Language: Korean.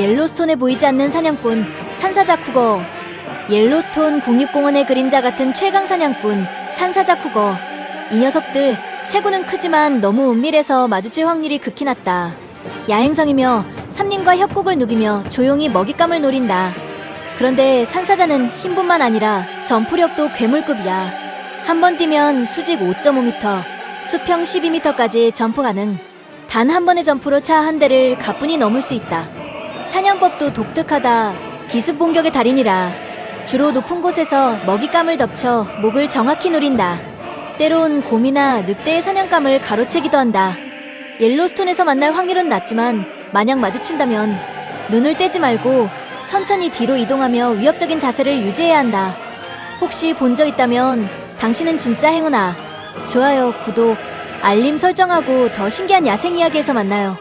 옐로스톤에 보이지 않는 사냥꾼 산사자 쿠거. 옐로스톤 국립공원의 그림자 같은 최강 사냥꾼 산사자 쿠거. 이 녀석들 체구는 크지만 너무 은밀해서 마주칠 확률이 극히 낮다. 야행성이며 삼림과 협곡을 누비며 조용히 먹잇감을 노린다. 그런데 산사자는 힘뿐만 아니라 점프력도 괴물급이야. 한 번 뛰면 수직 5.5m 수평 12m까지 점프 가능. 단 한 번의 점프로 차 한 대를 가뿐히 넘을 수 있다. 사냥법도 독특하다. 기습 공격의 달인이라. 주로 높은 곳에서 먹잇감을 덮쳐 목을 정확히 노린다. 때론 곰이나 늑대의 사냥감을 가로채기도 한다. 옐로스톤에서 만날 확률은 낮지만 만약 마주친다면 눈을 떼지 말고 천천히 뒤로 이동하며 위협적인 자세를 유지해야 한다. 혹시 본 적 있다면 당신은 진짜 행운아. 좋아요, 구독, 알림 설정하고 더 신기한 야생 이야기에서 만나요.